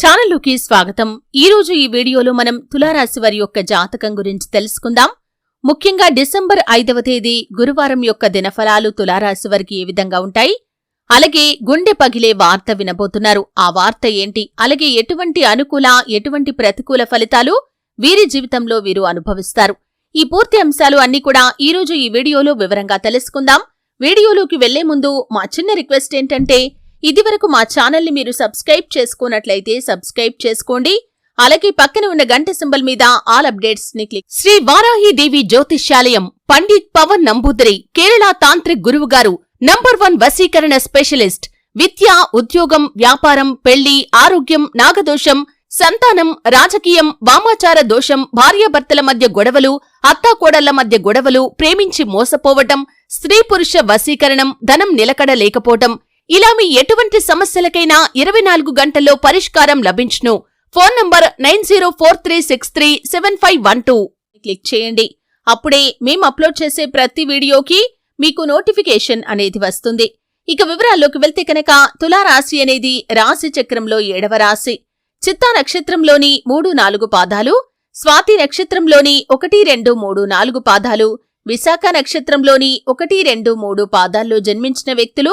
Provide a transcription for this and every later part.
ఛానల్లోకి స్వాగతం. ఈరోజు ఈ వీడియోలో మనం తులారాశి వారి యొక్క జాతకం గురించి తెలుసుకుందాం. ముఖ్యంగా డిసెంబర్ ఐదవ తేదీ గురువారం యొక్క దినఫలాలు తులారాశి వారికి ఏ విధంగా ఉంటాయి? అలాగే గుండె పగిలే వార్త వినబోతున్నారు. ఆ వార్త ఏంటి? అలాగే ఎటువంటి అనుకూల ఎటువంటి ప్రతికూల ఫలితాలు వీరి జీవితంలో వీరు అనుభవిస్తారు? ఈ పూర్తి అంశాలు అన్ని కూడా ఈ రోజు ఈ వీడియోలో వివరంగా తెలుసుకుందాం. వీడియోలోకి వెళ్ళే ముందు మా చిన్న రిక్వెస్ట్ ఏంటంటే ఇదివరకు మా ఛానల్ని మీరు సబ్స్క్రైబ్ చేసుకున్నట్లయితే సబ్స్క్రైబ్ చేసుకోండి. అలాగే పక్కన ఉన్న గంట సింబల్ మీద ఆల్ అప్డేట్స్ని క్లిక్ శ్రీ వారాహి దేవి జ్యోతిష్యాలయం పండిత్ పవన్ నంబూదరి కేరళ తాంత్రిక్ గురువు గారు నంబర్ వన్ వశీకరణ స్పెషలిస్ట్ విద్య ఉద్యోగం వ్యాపారం పెళ్ళి ఆరోగ్యం నాగదోషం సంతానం రాజకీయం వామాచార దోషం భార్యాభర్తల మధ్య గొడవలు అత్తాకోడళ్ళ మధ్య గొడవలు ప్రేమించి మోసపోవటం స్త్రీ పురుష వశీకరణం ధనం నిలకడ లేకపోవటం ఇలా మీ ఎటువంటి సమస్యలకైనా ఇరవై నాలుగు గంటల్లో పరిష్కారం లభించును. Phone number nine zero four three six three seven five one two. Click చేయండి. అప్పుడే మేము అప్లోడ్ చేసే ప్రతి వీడియోకి మీకు నోటిఫికేషన్ అనేది వస్తుంది. ఇక వివరాల్లోకి వెళ్తే కనుక తులారాశి అనేది రాశి చక్రంలో ఏడవ రాశి. చిత్తా నక్షత్రంలోని మూడు నాలుగు పాదాలు స్వాతి నక్షత్రంలోని ఒకటి రెండు మూడు నాలుగు పాదాలు విశాఖ నక్షత్రంలోని ఒకటి రెండు మూడు పాదాల్లో జన్మించిన వ్యక్తులు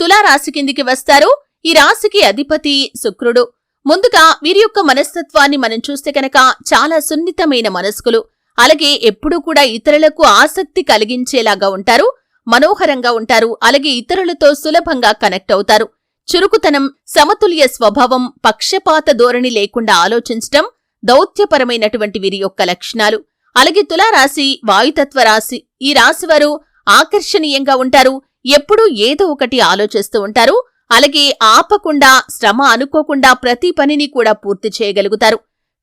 తులారాశి కిందికి వస్తారు. ఈ రాశికి అధిపతి శుక్రుడు. ముందుగా వీరి యొక్క మనస్తత్వాన్ని మనం చూస్తే కనుక చాలా సున్నితమైన మనస్కులు. అలాగే ఎప్పుడూ కూడా ఇతరులకు ఆసక్తి కలిగించేలాగా ఉంటారు. మనోహరంగా ఉంటారు. అలాగే ఇతరులతో సులభంగా కనెక్ట్ అవుతారు. చురుకుతనం సమతుల్య స్వభావం పక్షపాత ధోరణి లేకుండా ఆలోచించటం దౌత్యపరమైనటువంటి వీరి యొక్క లక్షణాలు. అలాగే తులారాశి వాయుతత్వ రాశి ఈ రాశివారు ఆకర్షణీయంగా ఉంటారు. ఎప్పుడూ ఏదో ఒకటి ఆలోచిస్తూ ఉంటారు. అలాగే ఆపకుండా శ్రమ అనుకోకుండా ప్రతి పనిని కూడా పూర్తి చేయగలుగుతారు.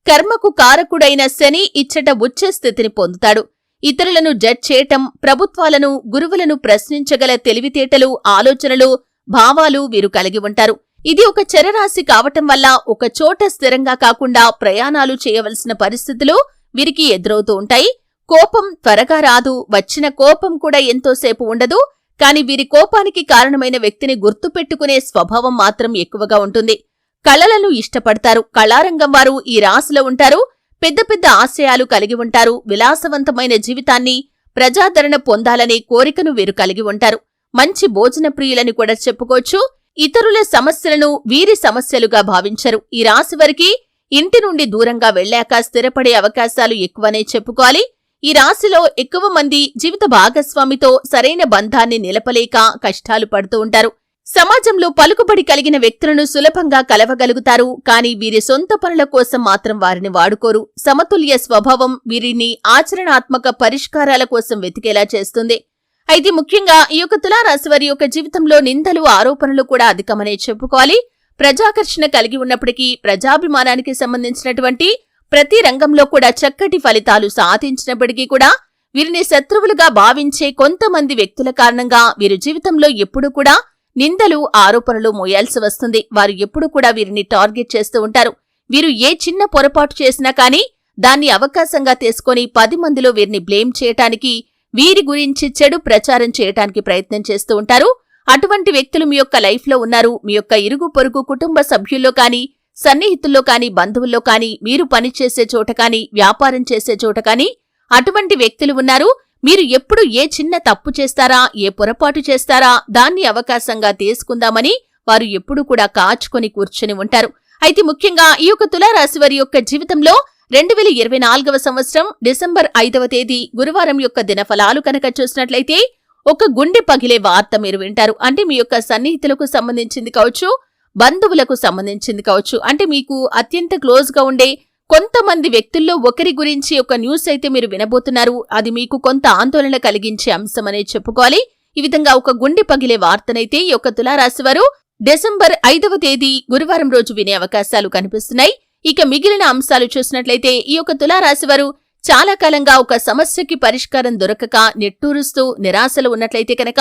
కర్మకు కారకుడైన శని ఇచ్చట ఉచ్చ స్థితిని పొందుతాడు. ఇతరులను జడ్జ్ చేయటం ప్రభుత్వాలను గురువులను ప్రశ్నించగల తెలివితేటలు ఆలోచనలు భావాలు వీరు కలిగి ఉంటారు. ఇది ఒక చరరాశి కావటం వల్ల ఒక చోట స్థిరంగా కాకుండా ప్రయాణాలు చేయవలసిన పరిస్థితులు వీరికి ఎదురవుతూ ఉంటాయి. కోపం త్వరగా రాదు. వచ్చిన కోపం కూడా ఎంతోసేపు ఉండదు. కాని వీరి కోపానికి కారణమైన వ్యక్తిని గుర్తుపెట్టుకునే స్వభావం మాత్రం ఎక్కువగా ఉంటుంది. కళలను ఇష్టపడతారు. కళారంగం వారు ఈ రాశిలో ఉంటారు. పెద్ద పెద్ద ఆశయాలు కలిగి ఉంటారు. విలాసవంతమైన జీవితాన్ని ప్రజాదరణ పొందాలనే కోరికను వీరు కలిగి ఉంటారు. మంచి భోజన ప్రియులని కూడా చెప్పుకోవచ్చు. ఇతరుల సమస్యలను వీరి సమస్యలుగా భావించరు. ఈ రాశి వారికి ఇంటి నుండి దూరంగా వెళ్ళాక స్థిరపడే అవకాశాలు ఎక్కువనే చెప్పుకోవాలి. ఈ రాశిలో ఎక్కువ మంది జీవిత భాగస్వామితో సరైన బంధాన్ని నిలపలేక కష్టాలు పడుతూ ఉంటారు. సమాజంలో పలుకుబడి కలిగిన వ్యక్తులను సులభంగా కలవగలుగుతారు కానీ వీరి సొంత పనుల కోసం మాత్రం వారిని వాడుకోరు. సమతుల్య స్వభావం వీరిని ఆచరణాత్మక పరిష్కారాల కోసం వెతికేలా చేస్తుంది. అయితే ముఖ్యంగా ఈ యొక్క తులారాశి వారి యొక్క జీవితంలో నిందలు ఆరోపణలు కూడా అధికమనే చెప్పుకోవాలి. ప్రజాకర్షణ కలిగి ఉన్నప్పటికీ ప్రజాభిమానానికి సంబంధించినటువంటి ప్రతి రంగంలో కూడా చక్కటి ఫలితాలు సాధించినప్పటికీ కూడా వీరిని శత్రువులుగా భావించే కొంతమంది వ్యక్తుల కారణంగా వీరి జీవితంలో ఎప్పుడూ కూడా నిందలు ఆరోపణలు మోయాల్సి వస్తుంది. వారు ఎప్పుడు కూడా వీరిని టార్గెట్ చేస్తూ ఉంటారు. వీరు ఏ చిన్న పొరపాటు చేసినా కానీ దాన్ని అవకాశంగా తీసుకొని పది మందిలో వీరిని బ్లేమ్ చేయటానికి వీరి గురించి చెడు ప్రచారం చేయటానికి ప్రయత్నం చేస్తూ ఉంటారు. అటువంటి వ్యక్తులు మీ యొక్క లైఫ్లో ఉన్నారు. మీ యొక్క ఇరుగు పొరుగు కుటుంబ సభ్యుల్లో కానీ సన్నిహితుల్లో కాని బంధువుల్లో కాని మీరు పనిచేసే చోట కాని వ్యాపారం చేసే చోట కాని అటువంటి వ్యక్తులు ఉన్నారు. మీరు ఎప్పుడు ఏ చిన్న తప్పు చేస్తారా ఏ పొరపాటు చేస్తారా దాన్ని అవకాశంగా తీసుకుందామని వారు ఎప్పుడూ కూడా కాచుకొని కూర్చుని ఉంటారు. అయితే ముఖ్యంగా ఈ యొక్క తులారాశి వారి యొక్క జీవితంలో రెండు వేల ఇరవై నాలుగవ సంవత్సరం డిసెంబర్ ఐదవ తేదీ గురువారం యొక్క దినఫలాలు కనుక చూసినట్లయితే ఒక గుండె పగిలే వార్త మీరు వింటారు. అంటే మీ యొక్క సన్నిహితులకు సంబంధించింది కావచ్చు బంధువులకు సంబంధించింది కావచ్చు. అంటే మీకు అత్యంత క్లోజ్గా ఉండే కొంతమంది వ్యక్తుల్లో ఒకరి గురించి ఒక న్యూస్ అయితే మీరు వినబోతున్నారు. అది మీకు కొంత ఆందోళన కలిగించే అంశమనే చెప్పుకోవాలి. ఈ విధంగా ఒక గుండె పగిలే వార్తనైతే ఈ యొక్క తులారాశి వారు డిసెంబర్ ఐదవ తేదీ గురువారం రోజు వినే అవకాశాలు కనిపిస్తున్నాయి. ఇక మిగిలిన అంశాలు చూసినట్లయితే ఈ యొక్క తులారాశి వారు చాలా కాలంగా ఒక సమస్యకి పరిష్కారం దొరకక నెట్టూరుస్తూ నిరాశలు ఉన్నట్లయితే కనుక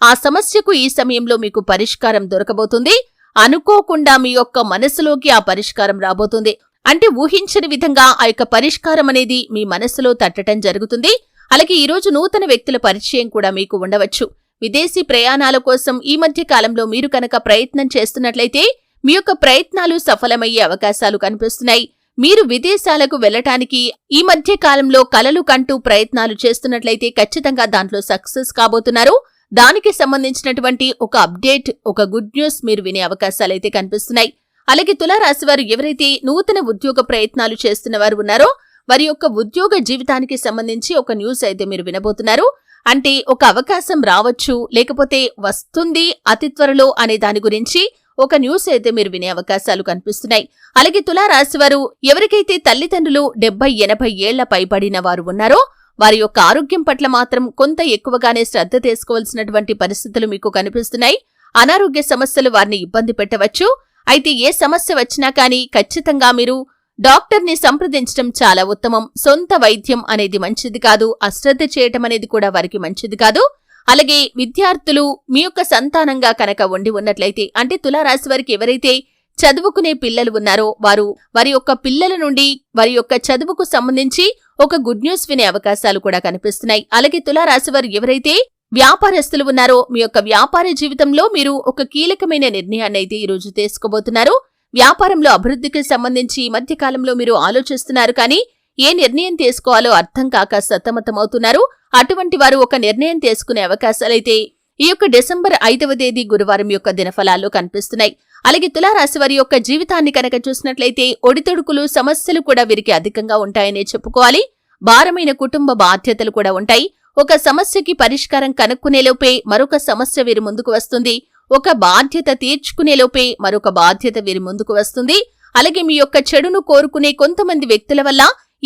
ఆ సమస్యకు ఈ సమయంలో మీకు పరిష్కారం దొరకబోతుంది. అనుకోకుండా మీ యొక్క మనసులోకి ఆ పరిష్కారం రాబోతుంది. అంటే ఊహించని విధంగా ఆ యొక్క పరిష్కారం అనేది మీ మనసులో తట్టటం జరుగుతుంది. అలాగే ఈరోజు నూతన వ్యక్తుల పరిచయం కూడా మీకు ఉండవచ్చు. విదేశీ ప్రయాణాల కోసం ఈ మధ్య కాలంలో మీరు కనుక ప్రయత్నం చేస్తున్నట్లయితే మీ యొక్క ప్రయత్నాలు సఫలమయ్యే అవకాశాలు కనిపిస్తున్నాయి. మీరు విదేశాలకు వెళ్ళటానికి ఈ మధ్య కాలంలో కలలు కంటూ ప్రయత్నాలు చేస్తున్నట్లయితే ఖచ్చితంగా దాంట్లో సక్సెస్ కాబోతున్నారు. దానికి సంబంధించినటువంటి ఒక అప్డేట్ ఒక గుడ్ న్యూస్ మీరు వినే అవకాశాలైతే కనిపిస్తున్నాయి. అలాగే తులారాశి వారు ఎవరైతే నూతన ఉద్యోగ ప్రయత్నాలు చేస్తున్న వారు ఉన్నారో వారి యొక్క ఉద్యోగ జీవితానికి సంబంధించి ఒక న్యూస్ అయితే మీరు వినబోతున్నారు. అంటే ఒక అవకాశం రావచ్చు లేకపోతే వస్తుంది అతి త్వరలో అనే దాని గురించి ఒక న్యూస్ అయితే మీరు వినే అవకాశాలు కనిపిస్తున్నాయి. అలాగే తులారాశి వారు ఎవరికైతే తల్లిదండ్రులు డెబ్బై ఎనభై ఏళ్ళ పైబడిన వారు ఉన్నారో వారి యొక్క ఆరోగ్యం పట్ల మాత్రం కొంత ఎక్కువగానే శ్రద్ధ తీసుకోవాల్సినటువంటి పరిస్థితులు మీకు కనిపిస్తున్నాయి. అనారోగ్య సమస్యలు వారిని ఇబ్బంది పెట్టవచ్చు. అయితే ఏ సమస్య వచ్చినా కానీ ఖచ్చితంగా మీరు డాక్టర్ని సంప్రదించడం చాలా ఉత్తమం. సొంత వైద్యం అనేది మంచిది కాదు. అశ్రద్ధ చేయటం అనేది కూడా వారికి మంచిది కాదు. అలాగే విద్యార్థులు మీ యొక్క సంతానంగా కనుక ఉండి ఉన్నట్లయితే అంటే తులారాశి వారికి ఎవరైతే చదువుకునే పిల్లలు ఉన్నారో. వారు వారి యొక్క పిల్లల నుండి వారి యొక్క చదువుకు సంబంధించి ఒక గుడ్ న్యూస్ వినే అవకాశాలు కూడా కనిపిస్తున్నాయి. అలాగే తులారాశి వారు ఎవరైతే వ్యాపారస్తులు ఉన్నారో మీ యొక్క వ్యాపార జీవితంలో మీరు ఒక కీలకమైన నిర్ణయాన్ని అయితే ఈరోజు తీసుకోబోతున్నారు. వ్యాపారంలో అభివృద్ధికి సంబంధించి ఈ మధ్య కాలంలో మీరు ఆలోచిస్తున్నారు కానీ ఏ నిర్ణయం తీసుకోవాలో అర్థం కాక సతమతమవుతున్నారు. అటువంటి వారు ఒక నిర్ణయం తీసుకునే అవకాశాలైతే ఈ యొక్క డిసెంబర్ ఐదవ తేదీ గురువారం యొక్క దినఫలాల్లో కనిపిస్తున్నాయి. అలాగే తులారాశి వారి యొక్క జీవితాన్ని కనుక చూసినట్లయితే ఒడితొడుకులు సమస్యలు కూడా వీరికి అధికంగా ఉంటాయనే చెప్పుకోవాలి. భారమైన కుటుంబ బాధ్యతలు కూడా ఉంటాయి. ఒక సమస్యకి పరిష్కారం కనుక్కునేలోపే మరొక సమస్య వీరి ముందుకు వస్తుంది. ఒక బాధ్యత తీర్చుకునేలోపే మరొక బాధ్యత వీరి ముందుకు వస్తుంది. అలాగే మీ యొక్క చెడును కోరుకునే కొంతమంది వ్యక్తుల వల్ల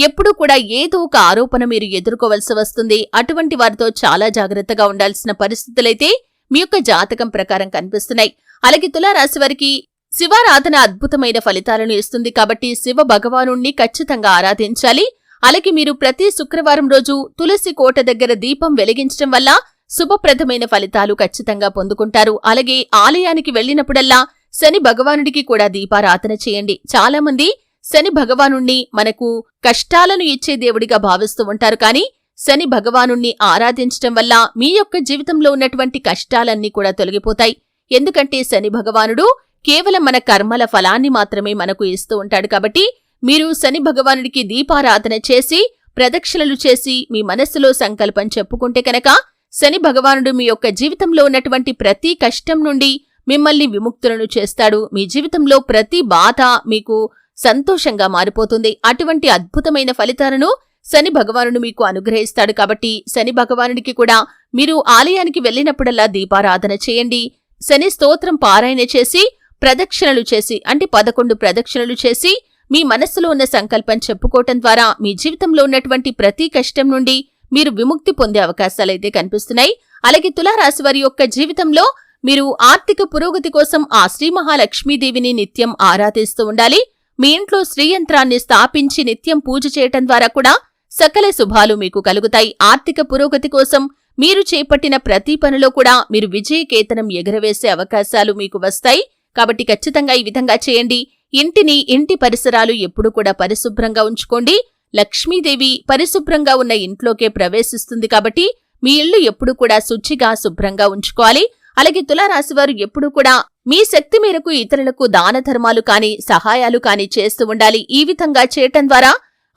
ఎప్పుడూ కూడా ఏదో ఒక ఆరోపణ మీరు ఎదుర్కోవలసి వస్తుంది. అటువంటి వారితో చాలా జాగ్రత్తగా ఉండాల్సిన పరిస్థితులైతే మీ యొక్క జాతకం ప్రకారం కనిపిస్తున్నాయి. అలాగే తులారాశి వారికి శివారాధన అద్భుతమైన ఫలితాలను ఇస్తుంది కాబట్టి శివ భగవాను ఖచ్చితంగా ఆరాధించాలి. అలాగే మీరు ప్రతి శుక్రవారం రోజు తులసి కోట దగ్గర దీపం వెలిగించడం వల్ల శుభప్రదమైన ఫలితాలు ఖచ్చితంగా పొందుకుంటారు. అలాగే ఆలయానికి వెళ్ళినప్పుడల్లా శని భగవానుడికి కూడా దీపారాధన చేయండి. చాలా మంది శని భగవానుణ్ణి మనకు కష్టాలను ఇచ్చే దేవుడిగా భావిస్తూ ఉంటారు. కానీ శని భగవానుణ్ణి ఆరాధించటం వల్ల మీ యొక్క జీవితంలో ఉన్నటువంటి కష్టాలన్నీ కూడా తొలగిపోతాయి. ఎందుకంటే శని భగవానుడు కేవలం మన కర్మల ఫలాన్ని మాత్రమే మనకు ఇస్తూ ఉంటాడు కాబట్టి మీరు శని భగవానుడికి దీపారాధన చేసి ప్రదక్షిణలు చేసి మీ మనస్సులో సంకల్పం చెప్పుకుంటే కనుక శని భగవానుడు మీ యొక్క జీవితంలో ఉన్నటువంటి ప్రతి కష్టం నుండి మిమ్మల్ని విముక్తులను చేస్తాడు. మీ జీవితంలో ప్రతి బాధ మీకు సంతోషంగా మారిపోతుంది. అటువంటి అద్భుతమైన ఫలితాలను శని భగవానుడు మీకు అనుగ్రహిస్తాడు కాబట్టి శని భగవానుడికి కూడా మీరు ఆలయానికి వెళ్ళినప్పుడల్లా దీపారాధన చేయండి. శని స్తోత్రం పారాయణ చేసి ప్రదక్షిణలు చేసి అంటే పదకొండు ప్రదక్షిణలు చేసి మీ మనస్సులో ఉన్న సంకల్పం చెప్పుకోవటం ద్వారా మీ జీవితంలో ఉన్నటువంటి ప్రతి కష్టం నుండి మీరు విముక్తి పొందే అవకాశాలైతే కనిపిస్తున్నాయి. అలాగే తులారాశి వారి యొక్క జీవితంలో మీరు ఆర్థిక పురోగతి కోసం ఆ శ్రీ మహాలక్ష్మీదేవిని నిత్యం ఆరాధిస్తూ ఉండాలి. మీ ఇంట్లో శ్రీయంత్రాన్ని స్థాపించి నిత్యం పూజ చేయటం ద్వారా కూడా సకల శుభాలు మీకు కలుగుతాయి. ఆర్థిక పురోగతి కోసం మీరు చేపట్టిన ప్రతి పనిలో కూడా మీరు విజయకేతనం ఎగరవేసే అవకాశాలు మీకు వస్తాయి. కాబట్టి ఖచ్చితంగా ఈ విధంగా చేయండి. ఇంటిని ఇంటి పరిసరాలు ఎప్పుడు కూడా పరిశుభ్రంగా ఉంచుకోండి. లక్ష్మీదేవి పరిశుభ్రంగా ఉన్న ఇంట్లోకే ప్రవేశిస్తుంది కాబట్టి మీ ఇల్లు ఎప్పుడు కూడా శుచిగా శుభ్రంగా ఉంచుకోవాలి. అలాగే తులారాశివారు ఎప్పుడు కూడా మీ శక్తి మేరకు ఇతరులకు దాన ధర్మాలు కానీ సహాయాలు కానీ చేస్తూ ఉండాలి. ఈ విధంగా చేయటం ద్వారా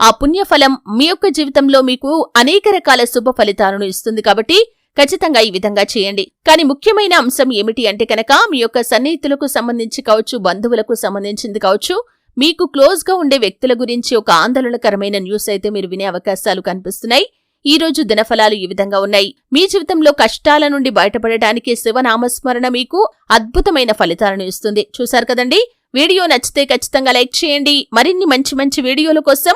ఆ పుణ్యఫలం మీ యొక్క జీవితంలో మీకు అనేక రకాల శుభ ఫలితాలను ఇస్తుంది కాబట్టి ఖచ్చితంగా ఈ విధంగా చేయండి. కానీ ముఖ్యమైన అంశం ఏమిటి అంటే కనుక మీ యొక్క సన్నిహితులకు సంబంధించి కావచ్చు బంధువులకు సంబంధించింది కావచ్చు మీకు క్లోజ్గా ఉండే వ్యక్తుల గురించి ఒక ఆందోళనకరమైన న్యూస్ అయితే మీరు వినే అవకాశాలు కనిపిస్తున్నాయి. ఈ రోజు దినఫలాలు ఈ విధంగా ఉన్నాయి. మీ జీవితంలో కష్టాల నుండి బయటపడటానికి శివనామస్మరణ మీకు అద్భుతమైన ఫలితాలను ఇస్తుంది. చూశారు కదండి? వీడియో నచ్చితే ఖచ్చితంగా లైక్ చేయండి. మరిన్ని మంచి మంచి వీడియోల కోసం